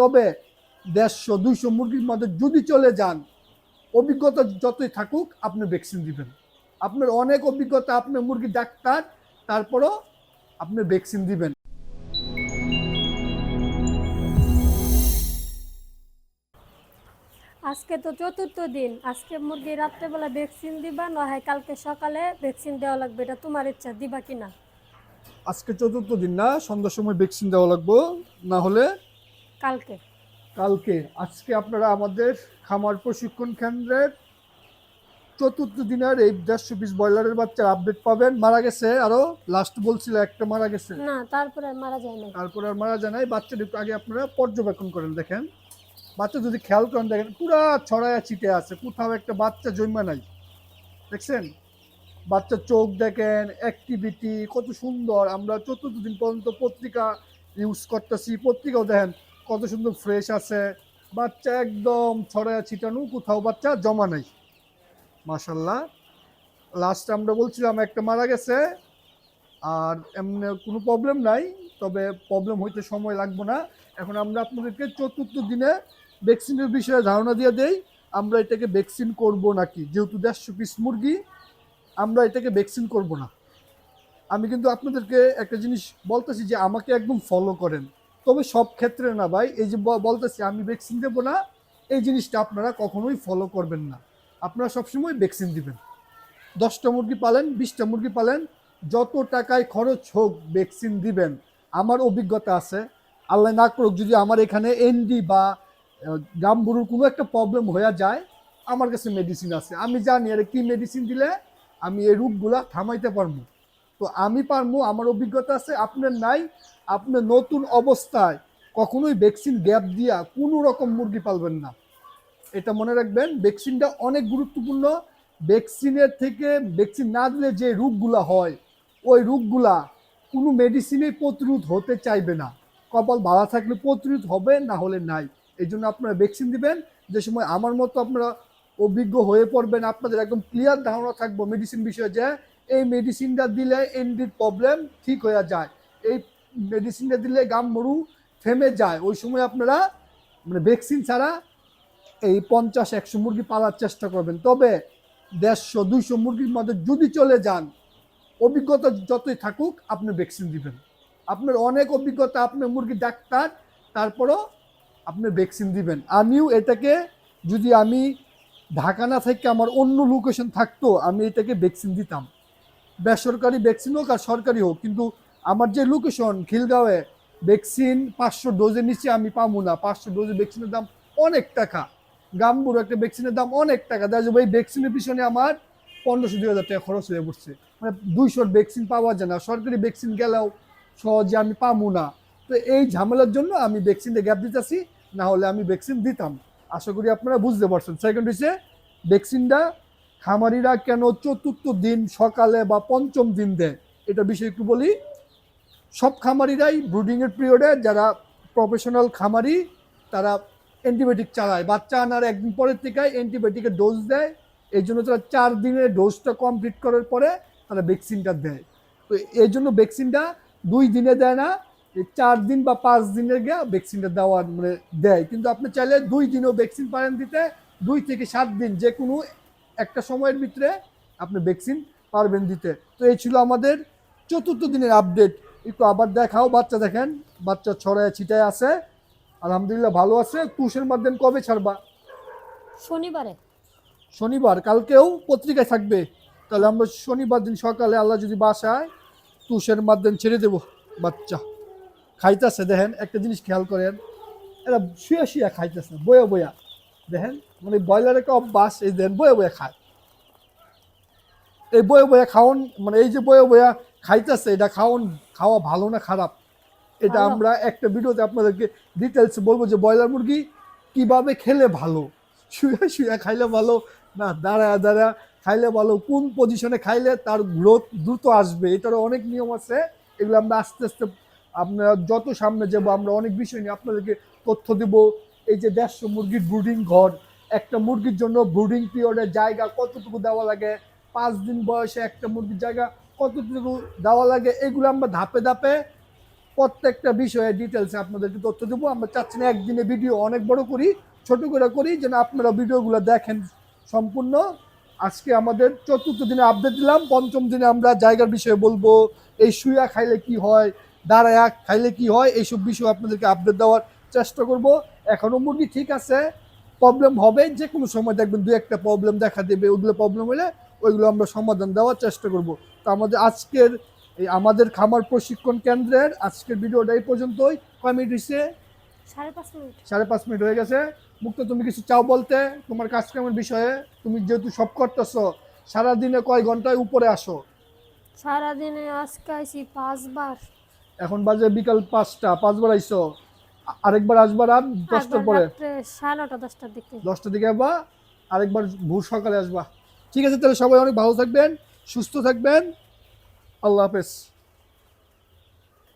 তবে দেড়শো দুইশো মুরগির মধ্যে যদি চলে যান অভিজ্ঞতা যতই থাকুক আপনি ভ্যাকসিন দিবেন। আপনার অনেক অভিজ্ঞতা আপনি মুরগি ডাক্তার তারপরও আপনি ভ্যাকসিন দিবেন। আজকে তো চতুর্থ দিন। আজকে মুরগি রাত্রেবেলা ভ্যাকসিন দিবা না হয় কালকে সকালে ভ্যাকসিন দেওয়া লাগবে। এটা তোমার ইচ্ছা দিবা কিনা? আজকে চতুর্থ দিন না সন্ধ্যার সময় ভ্যাকসিন দেওয়া লাগবো। না হলে কালকে। কালকে। আজকে আপনারা আমাদের খামার প্রশিক্ষণ কেন্দ্রের চতুর্থ দিনের এই দেড়শো পিস ব্রয়লারের বাচ্চার আপডেট পাবেন। মারা গেছে আরও? লাস্ট বলছিল একটা মারা গেছে। না তারপরে আর মারা যায় না তারপর আর মারা যায় নাই। বাচ্চাটা একটু আগে আপনারা পর্যবেক্ষণ করেন দেখেন। বাচ্চা যদি খেয়াল করেন দেখেন পুরা ছড়ায়া ছিটে আছে। কোথাও একটা বাচ্চা জন্মা নাই। দেখছেন? বাচ্চার চোখ দেখেন অ্যাক্টিভিটি কত সুন্দর। আমরা চতুর্থ দিন পর্যন্ত পত্রিকা ইউজ করতেছি। পত্রিকাও দেখেন কত সুন্দর ফ্রেশ আছে। বাচ্চা একদম ছড়ায়া ছিটানো, কোথাও বাচ্চা জমা নাই। মাশাল্লাহ লাস্ট আমরা বলছিলাম, একটা মারা গেছে। আর এমনি কোনো প্রবলেম নাই, তবে প্রবলেম হইতে সময় লাগবে না। এখন আমরা আপনাদেরকে চতুর্থ দিনে ভ্যাকসিনের বিষয়ে ধারণা দিয়ে দেই, আমরা এটাকে ভ্যাকসিন করব নাকি? যেহেতু দেড়শো পিস মুরগি, আমরা এটাকে ভ্যাকসিন করব না। আমি কিন্তু আপনাদেরকে একটা জিনিস বলতেছি যে, আমাকে একদম ফলো করেন। তবে সব ক্ষেত্রে না ভাই, এই যে বলতেছি, আমি ভ্যাকসিন দেবো না, এই জিনিসটা আপনারা কখনোই ফলো করবেন না। আপনারা সবসময় ভ্যাকসিন দিবেন। দশটা মুরগি পালেন, বিশটা মুরগি পালেন, যত টাকায় খরচ হোক ভ্যাকসিন দিবেন। আমার অভিজ্ঞতা আছে, আল্লাহ না করুক, যদি আমার এখানে এনডি বা গাম্বুরুর কোনো একটা প্রবলেম হয়ে যায়, আমার কাছে মেডিসিন আছে। আমি জানি, আরে কি মেডিসিন দিলে আমি এই রোগগুলা থামাইতে পারব? তো আমি পারব, আমার অভিজ্ঞতা আছে, আপনার নাই, আপনার নতুন অবস্থায় কখনোই ভ্যাকসিন গ্যাপ দিয়া কোনো রকম মুরগি পালবেন না। এটা মনে রাখবেন ভ্যাকসিনটা অনেক গুরুত্বপূর্ণ। ভ্যাকসিনের থেকে ভ্যাকসিন না দিলে যে রোগগুলা হয়, ওই রোগগুলা কোনো মেডিসিনে প্রতিরোধ হতে চাইবে না। কপাল ভালো থাকলে প্রতিরোধ হবে, না হলে নাই। এই জন্য আপনারা ভ্যাকসিন দিবেন। যে সময় আমার মতো আপনারা অভিজ্ঞ হয়ে পড়বেন, আপনাদের একদম ক্লিয়ার ধারণা থাকব মেডিসিন বিষয়ে যে এই মেডিসিনটা দিলে এনডির প্রবলেম ঠিক হয়ে যায়। এই মেডিসিনটা দিলে গাম মরু থেমে যায়। ওই সময় আপনারা মানে ভ্যাকসিন ছাড়া এই পঞ্চাশ, একশো মুরগি পালার চেষ্টা করবেন। তবে দেড়শো, দুইশো মুরগির মধ্যে যদি চলে যান, অভিজ্ঞতা যতই থাকুক, আপনি ভ্যাকসিন দিবেন। আপনার অনেক অভিজ্ঞতা, আপনি মুরগি ডাক্তার, তারপরও আপনি ভ্যাকসিন দিবেন। আমিও এটাকে যদি আমি ঢাকা না থেকে আমার অন্য লোকেশন থাকতো, আমি এটাকে ভ্যাকসিন দিতাম। বেসরকারি ভ্যাকসিন হোক আর সরকারি হোক, কিন্তু আমার যে লোকেশন খিলগাঁওয়ে ভ্যাকসিন পাঁচশো ডোজের নিচে আমি পাবো না। পাঁচশো ডোজের ভ্যাকসিনের দাম অনেক টাকা। গাম্বুর একটা ভ্যাকসিনের দাম অনেক টাকা। দেখা যাবে এই ভ্যাকসিনের পিছনে আমার পনেরোশো, দুই হাজার টাকা খরচ হয়ে পড়ছে। মানে দুইশোর ভ্যাকসিন পাওয়া যায় না। সরকারি ভ্যাকসিন গেলেও সহজে আমি পাবো না। তো এই ঝামেলার জন্য আমি ভ্যাকসিনটা গ্যাপ দিতেছি, না হলে আমি ভ্যাকসিন দিতাম। আশা করি আপনারা বুঝতে পারছেন। সেকেন্ড হচ্ছে ভ্যাকসিনটা খামারিরা কেন চতুর্থ দিন সকালে বা পঞ্চম দিন দেয়? এটা বিষয়ে একটু বলি। সব খামারিরাই ব্রুডিংয়ের পিরিয়ডে যারা প্রফেশনাল খামারি, তারা অ্যান্টিবায়োটিক চালায়। বাচ্চা আনার একদিন পরের থেকে অ্যান্টিবায়োটিকের ডোজ দেয়। এই জন্য তারা চার দিনের ডোজটা কমপ্লিট করার পরে তারা ভ্যাকসিনটা দেয়। তো এই জন্য ভ্যাকসিনটা দুই দিনে দেয় না চার দিন বা পাঁচ দিনের গিয়ে ভ্যাকসিনটা দেওয়ার মানে দেয়। কিন্তু আপনি চাইলে দুই দিনও ভ্যাকসিন পারেন দিতে, দুই থেকে সাত দিন যে কোনো একটা সময়ের ভিতরে আপনি ভ্যাকসিন পারবেন দিতে। তো এই ছিল আমাদের চতুর্থ দিনের আপডেট একটু আবার দেখাও বাচ্চা দেখেন বাচ্চা ছড়ায় ছিটায় আছে। আলহামদুলিল্লাহ ভালো আছে। তুষের মাধ্যমে কবে ছাড়বা? শনিবারে। শনিবার কালকেও পত্রিকায় থাকবে। তাহলে আমরা শনিবার দিন সকালে আল্লাহ যদি বাসায় তুষের মাধ্যমে ছেড়ে দেব বাচ্চা। খাইতেছে দেখেন একটা জিনিস খেয়াল করেন। এরা শুয়ে শুয়ে খাইতেছে বয়া বয়া। দেখেন মানে ব্রয়লারের একটা অভ্যাস এই দেন বয়ে বয়ে খায়। এই বয়ে বয়ে খাওয়ান মানে এই যে বয়ে বয়া খাইতেছে এটা খাওয়ান খাওয়া ভালো না খারাপ? এটা আমরা একটা ভিডিওতে আপনাদেরকে ডিটেলস বলব যে ব্রয়লার মুরগি কীভাবে খেলে ভালো? শুয়ে শুয়ে খাইলে ভালো না দাঁড়া দাঁড়া খাইলে ভালো? কোন পজিশনে খাইলে তার গ্রোথ দ্রুত আসবে? এটারও অনেক নিয়ম আছে। এগুলো আমরা আস্তে আস্তে আপনারা যত সামনে যাব আমরা অনেক বিষয় নিয়ে আপনাদেরকে তথ্য দেব। এই যে দেড়শো মুরগির ব্রুডিং ঘর, একটা মুরগির জন্য ব্রুডিং পিরিয়ডের জায়গা কতটুকু দেওয়া লাগে? পাঁচ দিন বয়সে একটা মুরগির জায়গা কতটুকু দেওয়া লাগে? এগুলো আমরা ধাপে ধাপে প্রত্যেকটা বিষয়ে ডিটেলসে আপনাদেরকে তথ্য দেবো। আমরা চাচ্ছি না একদিনে ভিডিও অনেক বড় করি, ছোট করে করি, যেন আপনারা ভিডিওগুলো দেখেন সম্পূর্ণ। আজকে আমাদের চতুর্থ দিনে আপডেট দিলাম। পঞ্চম দিনে আমরা জায়গার বিষয়ে বলব, এই শুয়া খাইলে কি হয়, দাঁড়ায়া খাইলে কি হয়, এইসব বিষয়ে আপনাদেরকে আপডেট দেওয়ার চেষ্টা করব। এখনও মুরগি ঠিক আছে প্রবলেম হবে যে কোনো সময় দেখবেন দু একটা প্রবলেম দেখা দেবে ওগুলো প্রবলেম হলে ওইগুলো আমরা সমাধান দেওয়ার চেষ্টা করব। তো আমাদের আজকের এই আমাদের খামার প্রশিক্ষণ কেন্দ্রের আজকের ভিডিওটা এই পর্যন্তই। কয় মিনিট হয়েছে সাড়ে পাঁচ মিনিট। হয়ে গেছে। মুক্ত তুমি কিছু চাও বলতে? তোমার কাজকামের বিষয়ে? তুমি যেহেতু সব করতেছো সারাদিনে কয় ঘন্টায় উপরে আসো? সারাদিনে আজকে আইসি পাঁচবার। এখন বাজে বিকাল পাঁচটা পাঁচবার আইসো আরেকবার আসবার আর দশটার একবার পরে। সাড়ে নটা দশটার দিকে। দশটার দিকে আসবা আরেকবার ভোর সকালে আসবা। ঠিক আছে তাহলে সবাই অনেক ভালো থাকবেন সুস্থ থাকবেন। আল্লাহ হাফেজ।